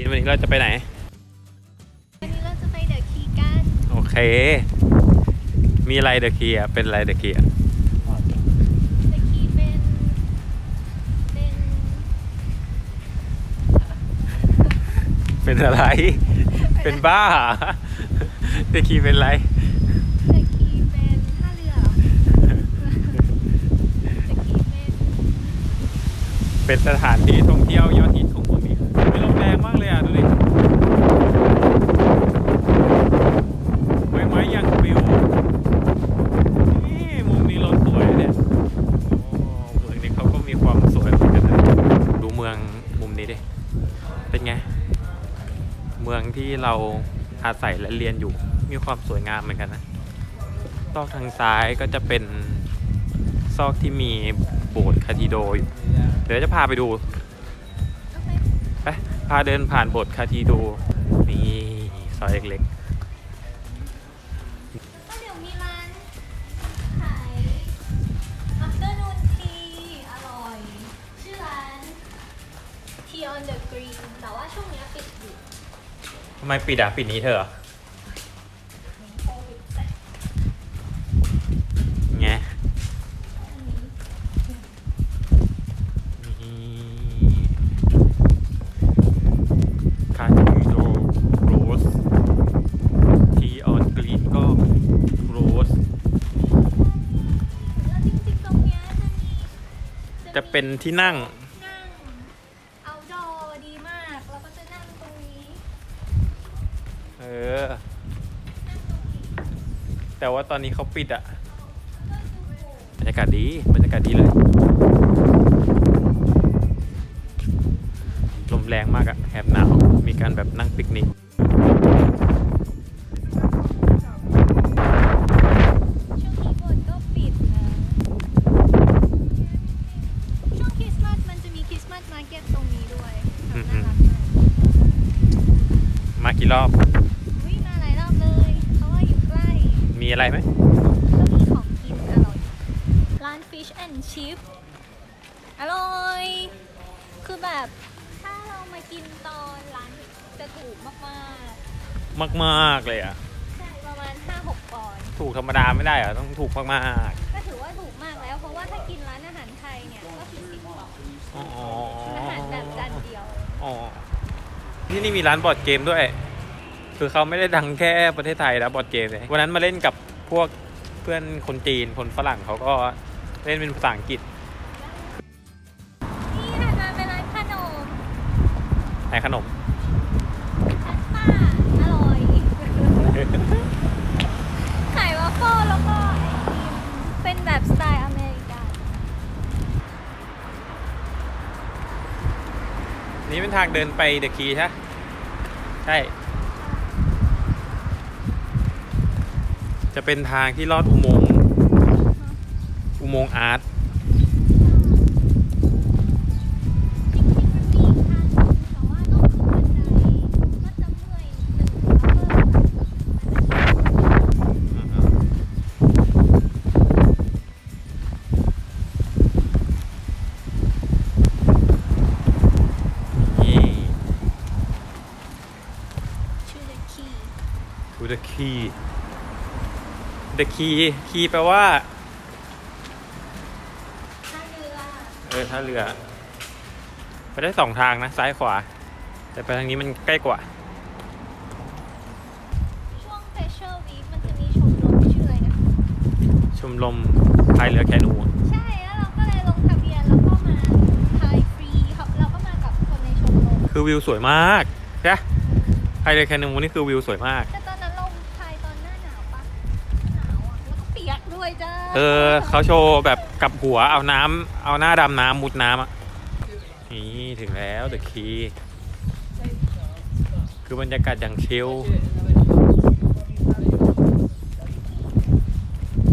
อินวันนี้เราจะไปไหน วันนี้เราจะไปเดอะคีกัน โอเค มีอะไรเดอะคีอะ เป็นอะไรเดอะคีอะ เดอะคีเป็น เป็นเป็นอะไร เป็นบ้า เดอะคีเป็นอะไร เดอะคีเป็นท่าเรือเหรอ เดอะคีเป็น เป็นสถานที่ท่องเที่ยวยอดฮิตของ เราอาศัยและเรียนอยู่มีความสวยงามเหมือนกันนะซอกทางซ้ายก็จะเป็นซอกที่มีโบสถ์คาทีโดอยู่เดี๋ยวจะพาไปดูโอเคไปพาเดินผ่านโบสถ์คาทีโดนี่ซอยเล็กก็ ไมปิดอะ ปิดนี้เธอเหรอโควิดแต่ไงคาจูโดโรส ทีออนกรีนก็โรสจริงๆตรงเนี้ยจะเป็นที่นั่ง แต่ว่าตอนนี้เขาปิดอะบรรยากาศดีบรรยากาศดีเลยลมแรงมากอะแอบหนาวมีการแบบนั่งปิกนิก มีอะไรไหมก็มีของกินอร่อย ร้าน Fish and Chip อร่อย คือแบบถ้าเรามากินตอนร้านจะถูกมากมากๆเลยอะๆ ใช่ ประมาณ 5-6ปอนด์ถูกธรรมดาไม่ได้เหรอต้องถูกมากก็ถือว่าถูกมากแล้ว เพราะว่าถ้ากินร้านอาหารไทยเนี่ยก็คือสิบบาทๆอ๋ออาหารแบบจานเดียว อ๋อที่นี่มีร้านบอร์ดเกมด้วย คือเขาไม่ได้ดังแค่ประเทศไทยนะบอร์ดเกมเลยวันนั้นมาเล่นกับพวกเพื่อนคนจีนคนฝรั่งเขาก็เล่นเป็นภาษาอังกฤษนี่ถัดมาเป็นร้านขนมในขนมคัสต้าอร่อยขายวาฟเฟิลแล้วก็ไอติมเป็นแบบสไตล์อเมริกันนี่เป็นทางเดินไปเดอะคีใช่ปะใช่ จะเป็นทางที่ลอดอุโมงค์อุโมงค์อาร์ตจริงๆมันมีอีกทางหนึ่งแต่ว่าต้องขึ้นบันไดก็จะเมื่อยนิดนึงแล้วก็นี่ชื่อ The Key to the key the key key แปลว่าท่าเรือเออท่าเรือไปได้สองทางนะ ซ้ายขวา แต่ไปทางนี้มันใกล้กว่า ช่วง Special Week มันจะมีชมรมชื่ออะไรนะชมรมพายเรือแคนู ใช่แล้วเราก็เลยลงทะเบียนแล้วก็มาพายฟรีเขาเราก็มากับคนในชมรมคือวิวสวยมากใช่พายเรือแคนูนี่คือวิวสวยมาก แต่ต วยจ้าเออเขาโชว์แบบกับหัวเอาน้ำเอาหน้าดำน้ำมุดน้ำอะนี่ถึงแล้วเดอะคีคือบรรยากาศอย่างชิล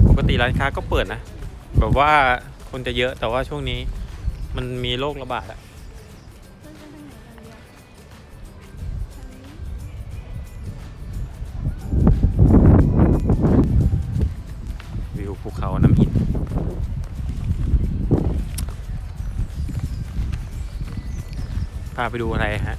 ปกติร้านค้าก็เปิดนะ แบบว่าคนจะเยอะแต่ว่าช่วงนี้มันมีโรคระบาดอะ ไปดูอะไรฮะ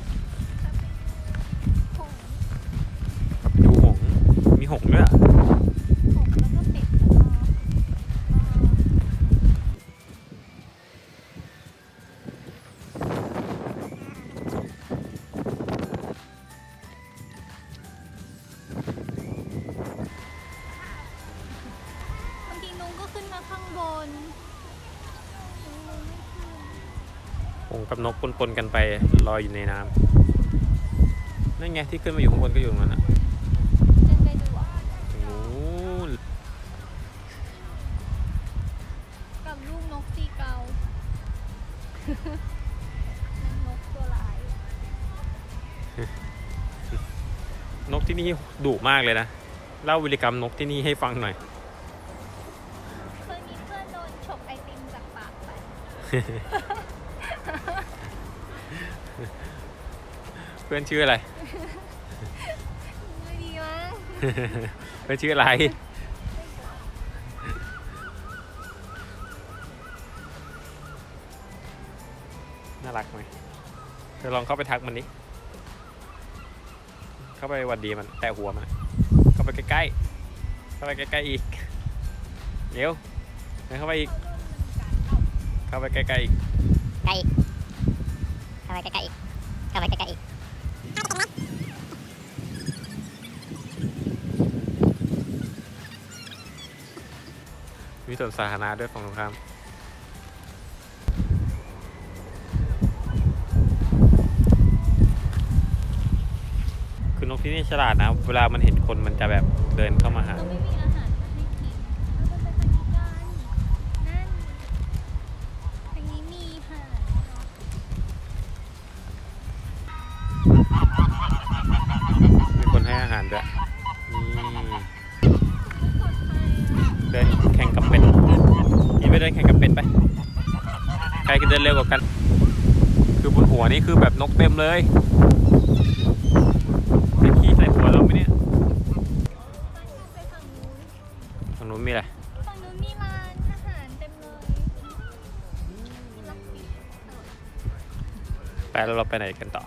กับนกปนๆกันไปลอยอยู่ในน้ำนั่นไงที่ขึ้นมาอยู่ข้างบนก็อยู่ตรงนั้นอะเดินไปดูอะโอ้โหกับลูกนกตีเกานั่นนกตัวร้ายนกที่นี่ดุมากเลยนะ เล่าวิริกรรมนกที่นี่ให้ฟังหน่อย เคยมีเพื่อนโดนฉกไอติมจากปากไป เพื่อนชื่ออะไร ไม่ดีมั้งเพื่อนชื่ออะไร น่ารักไหมเธอลองเข้าไปทักมันดิเข้าไปหวัดดีมันแตะหัวมันอะเข้าไปใกล้ๆ เข้าไปใกล้ๆอีก เร็วเดินเข้าไปอีก เข้าไปใกล้ๆอีก ใกล้อีกเข้าไปใกล้ๆอีกเข้าไปใกล้ๆอีก มีสวนสาธารณะด้วยฝั่งตรงข้ามคือนกที่นี่ฉลาดนะ เวลามันเห็นคนมันจะแบบเดินเข้ามาหา เต็มเลยจะขี้ใส่หัวเราไหมเนี่ยไปทางนู้นฝั่งนู้นมีอะไรฝั่งนู้นมีร้านอาหารเต็มเลยมีล็อกปี้อร่อยไปแล้วเราไปไหนกันต่อ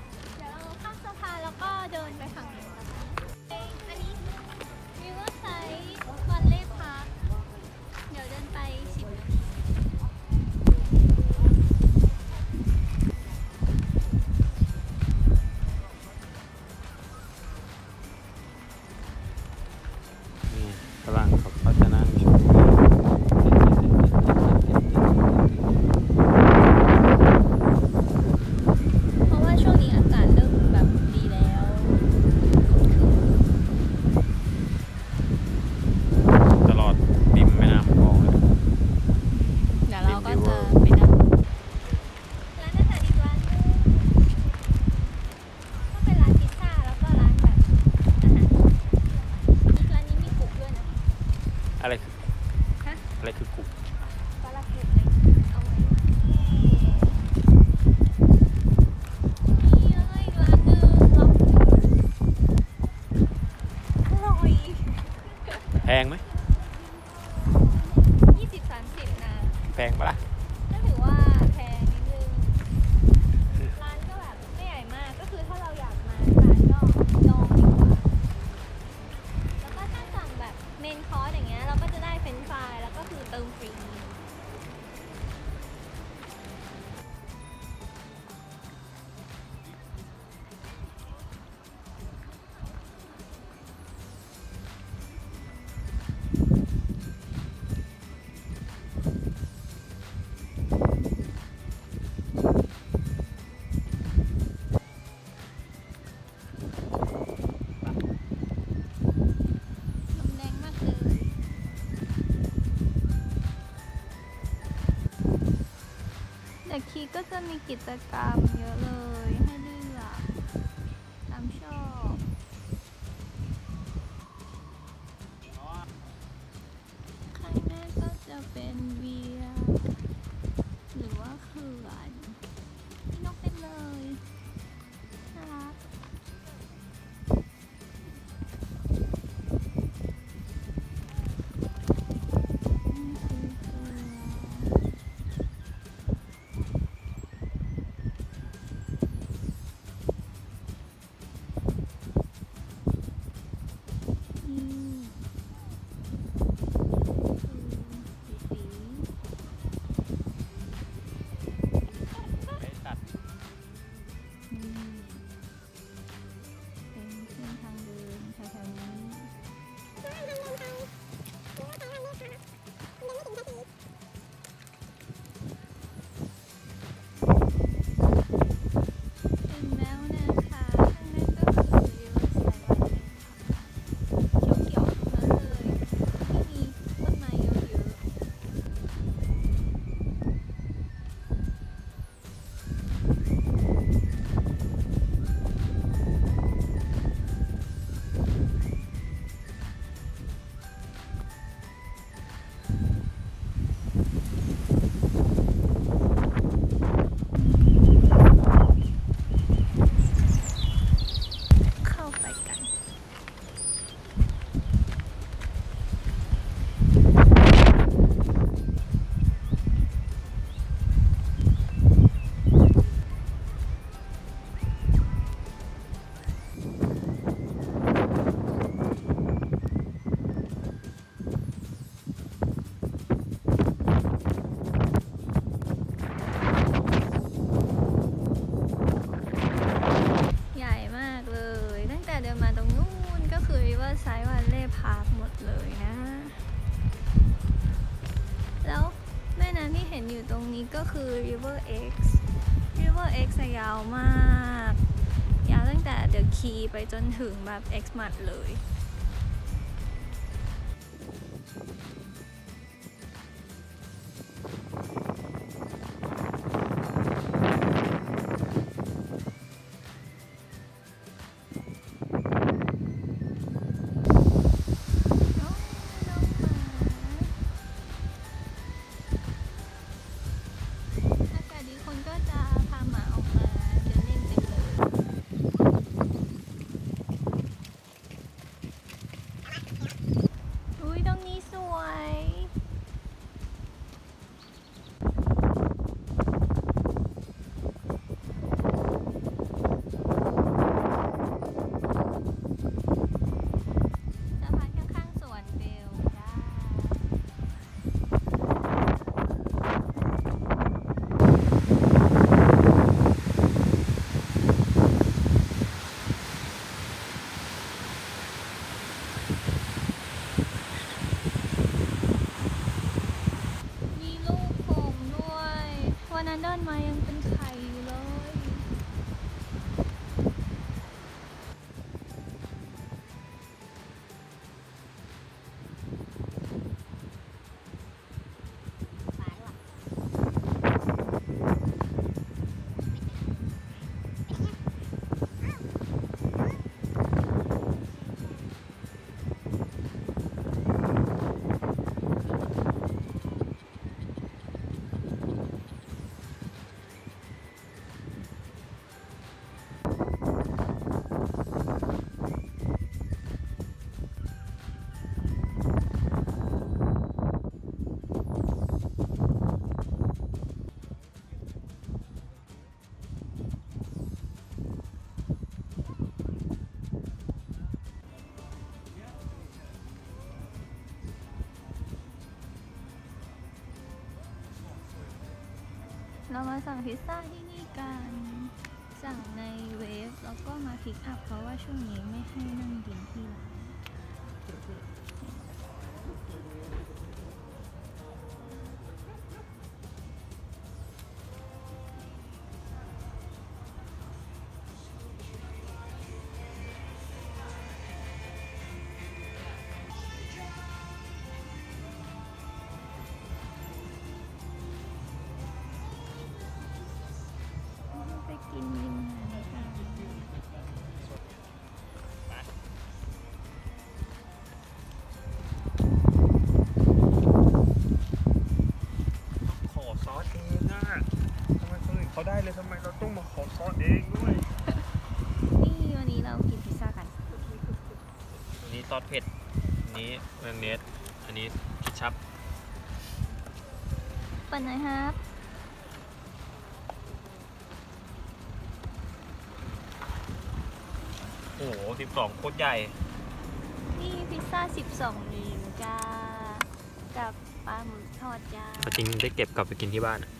กคีก็จะมีกิจกรรมเยอะเลย เห็นอยู่ตรงนี้ก็คือ River X River X อะยาวมาก ยาวตั้งแต่ The Key ไปจนถึงแบบ X m a t เลย สั่งพิซซ่าที่นี่กันสั่งในเวฟแล้วก็มาพิกอัพเพราะว่าช่วงนี้ไม่ให้นั่งกินที่ร้าน เราต้องมาขอซอสเองด้วย นี่วันนี้เรากินพิซซ่ากัน อันนี้ซอสเผ็ด อันนี้เมองเนสอันนี้คิดชับ เปิดหน่อยครับ โอ้โหสิบสองโคตรใหญ่ นี่พิซซ่า 12นิ้วจ้า กับปลาหมึกทอดจ้า จริงได้เก็บกลับไปกินที่บ้านอะ